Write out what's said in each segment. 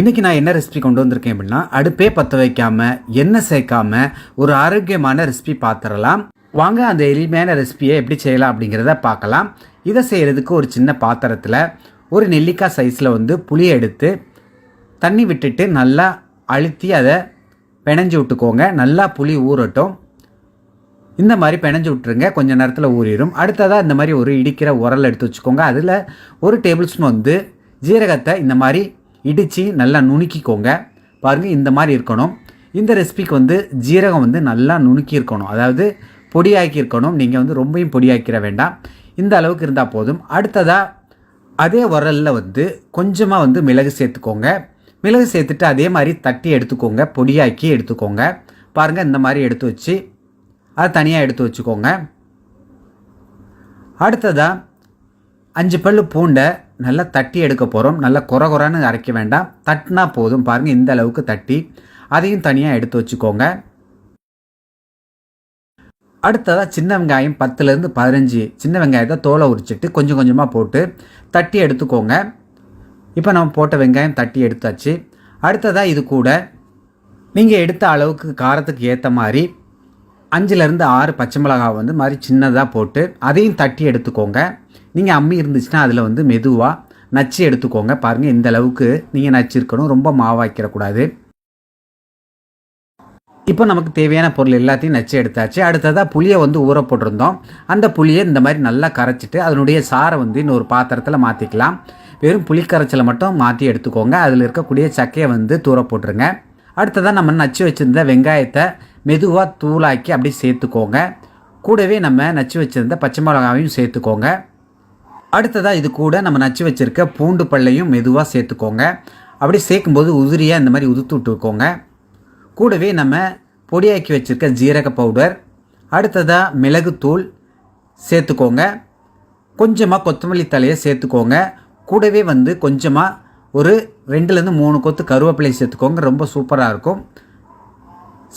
இன்றைக்கி நான் என்ன ரெசிபி கொண்டு வந்திருக்கேன் அப்படின்னா அடுப்பே பற்ற வைக்காமல் எண்ணெய் சேர்க்காம ஒரு ஆரோக்கியமான ரெசிபி பார்த்துடலாம் வாங்க அந்த எளிமையான ரெசிபியை எப்படி செய்யலாம் அப்படிங்கிறத பார்க்கலாம். இதை செய்கிறதுக்கு ஒரு சின்ன பாத்திரத்தில் ஒரு நெல்லிக்காய் சைஸில் வந்து புளியை எடுத்து தண்ணி விட்டுட்டு நல்லா அழுத்தி அதை பிணைஞ்சு விட்டுக்கோங்க. நல்லா புளி ஊறட்டும். இந்த மாதிரி பிணைஞ்சு விட்ருங்க கொஞ்ச நேரத்தில் ஊறிடும். அடுத்ததாக இந்த மாதிரி ஒரு இடிக்கிற உரல் எடுத்து வச்சுக்கோங்க. அதில் ஒரு டேபிள் ஸ்பூன் வந்து ஜீரகத்தை இந்த மாதிரி இடித்து நல்லா நுணுக்கிக்கோங்க. பாருங்கள் இந்த மாதிரி இருக்கணும். இந்த ரெசிபிக்கு வந்து ஜீரகம் வந்து நல்லா நுணுக்கி இருக்கணும் அதாவது பொடியாக்கி இருக்கணும் நீங்கள் வந்து ரொம்பையும் பொடியாக்கிற வேண்டாம். இந்த அளவுக்கு இருந்தால் போதும். அடுத்ததாக அதே உரலில் வந்து கொஞ்சமாக வந்து மிளகு சேர்த்துக்கோங்க. மிளகு சேர்த்துட்டு அதே மாதிரி தட்டி எடுத்துக்கோங்க. பொடியாக்கி எடுத்துக்கோங்க. பாருங்கள் இந்த மாதிரி எடுத்து வச்சு அதை தனியாக எடுத்து வச்சுக்கோங்க. அடுத்ததாக அஞ்சு பல்லு பூண்டை நல்லா தட்டி எடுக்க போகிறோம் நல்லா குறை குறைன்னு அரைக்க வேண்டாம். தட்டினா போதும். பாருங்கள் இந்த அளவுக்கு தட்டி. அதையும் தனியாக எடுத்து வச்சுக்கோங்க. அடுத்ததாக சின்ன வெங்காயம் பத்துலேருந்து பதினஞ்சு சின்ன வெங்காயத்தை தோலை உரிச்சிட்டு கொஞ்சம் கொஞ்சமாக போட்டு தட்டி எடுத்துக்கோங்க. இப்போ நம்ம போட்ட வெங்காயம் தட்டி எடுத்தாச்சு. அடுத்ததாக இது கூட நீங்கள் எடுத்த அளவுக்கு காரத்துக்கு ஏற்ற மாதிரி அஞ்சுலேருந்து ஆறு பச்சை மிளகாய் வந்து மாதிரி சின்னதாக போட்டு அதையும் தட்டி எடுத்துக்கோங்க. நீங்கள் அம்மி இருந்துச்சுன்னா அதில் வந்து மெதுவாக நச்சு எடுத்துக்கோங்க. பாருங்கள் இந்த அளவுக்கு நீங்கள் நச்சு இருக்கணும். ரொம்ப மாவாக்கிடக்கூடாது இப்போ நமக்கு தேவையான பொருள் எல்லாத்தையும் நச்சு எடுத்தாச்சு. அடுத்ததாக புளியை வந்து ஊற போட்டிருந்தோம். அந்த புளியை இந்த மாதிரி நல்லா கரைச்சிட்டு அதனுடைய சாரை வந்து இன்னொரு பாத்திரத்தில் மாற்றிக்கலாம் வெறும் புளி கரைச்சலை மட்டும் மாற்றி எடுத்துக்கோங்க. அதில் இருக்கக்கூடிய சக்கையை வந்து தூர போட்டுருங்க. அடுத்ததாக நம்ம நச்சு வச்சுருந்த வெங்காயத்தை மெதுவாக தூளாக்கி அப்படியே சேர்த்துக்கோங்க. கூடவே நம்ம நச்சு வச்சுருந்த பச்சை மிளகாவையும் சேர்த்துக்கோங்க. அடுத்ததாக இது கூட நம்ம நச்சு வச்சுருக்க பூண்டு பல்லையும் மெதுவாக சேர்த்துக்கோங்க. அப்படி சேர்க்கும்போது உதிரியாக இந்த மாதிரி உதுத்து விட்டுக்கோங்க கூடவே நம்ம பொடியாக்கி வச்சுருக்க ஜீரக பவுடர் அடுத்ததாக மிளகுத்தூள் சேர்த்துக்கோங்க. கொஞ்சமாக கொத்தமல்லி தலையை சேர்த்துக்கோங்க. கூடவே வந்து கொஞ்சமாக ஒரு ரெண்டுலேருந்து மூணு கொத்து கருவேப்பிலை சேர்த்துக்கோங்க. ரொம்ப சூப்பராக இருக்கும்.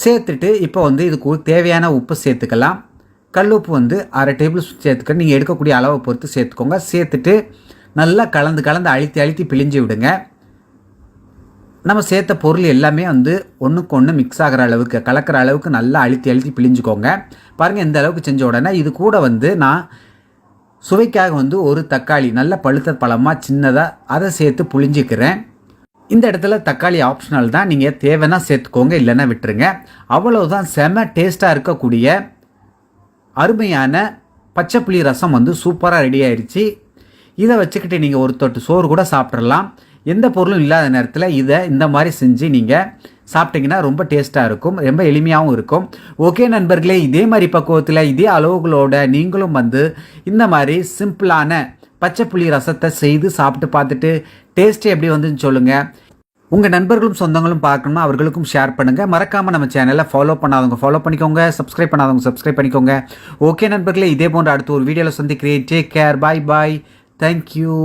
சேர்த்துட்டு இப்போ வந்து இதுக்கு தேவையான உப்பு சேர்த்துக்கலாம். கல்லுப்பு உப்பு வந்து அரை டேபிள் ஸ்பூன் சேர்த்துக்க நீங்கள் எடுக்கக்கூடிய அளவை பொறுத்து சேர்த்துக்கோங்க. சேர்த்துட்டு நல்லா கலந்து கலந்து அழுத்தி அழுத்தி பிழிஞ்சு விடுங்க. நம்ம சேர்த்த பொருள் எல்லாமே வந்து ஒன்றுக்கு ஒன்று மிக்ஸ் ஆகிற அளவுக்கு கலக்கிற அளவுக்கு நல்லா அழுத்தி அழுத்தி பிழிஞ்சுக்கோங்க. பாருங்கள் இந்த அளவுக்கு செஞ்ச உடனே இது கூட வந்து நான் சுவைக்காக வந்து ஒரு தக்காளி நல்ல பழுத்த பழமாக சின்னதாக அதை சேர்த்து புளிஞ்சிக்கிறேன் இந்த இடத்துல தக்காளி ஆப்ஷனல் தான். நீங்கள் தேவைன்னா சேர்த்துக்கோங்க இல்லைன்னா விட்டுருங்க. அவ்வளோதான் செம டேஸ்ட்டாக இருக்கக்கூடிய அருமையான பச்சை புளி ரசம் வந்து சூப்பராக ரெடி ஆயிடுச்சு இதை வச்சுக்கிட்டு நீங்கள் ஒரு தொட்டு சோறு கூட சாப்பிட்றலாம் எந்த பொருளும் இல்லாத நேரத்தில் இதை இந்த மாதிரி செஞ்சு நீங்கள் சாப்பிட்டிங்கன்னா ரொம்ப டேஸ்ட்டாக இருக்கும். ரொம்ப எளிமையாகவும் இருக்கும். ஓகே நண்பர்களே இதே மாதிரி பக்குவத்தில் இதே அளவுகளோட நீங்களும் வந்து இந்த மாதிரி சிம்பிளான பச்சை புளி ரசத்தை செய்து சாப்பிட்டு பார்த்துட்டு டேஸ்ட்டு எப்படி வந்துன்னு சொல்லுங்கள் உங்கள் நண்பர்களும் சொந்தங்களும் பார்க்கணும்னா அவர்களுக்கும் ஷேர் பண்ணுங்கள் மறக்காமல் நம்ம சேனலை ஃபாலோ பண்ணாதவங்க ஃபாலோ பண்ணிக்கோங்க. சப்ஸ்கிரைப் பண்ணாதவங்க சப்ஸ்கிரைப் பண்ணிக்கோங்க. ஓகே நண்பர்களே இதே போன்ற அடுத்த ஒரு வீடியோவில் சந்திக்கிறேன். Take care bye bye thank you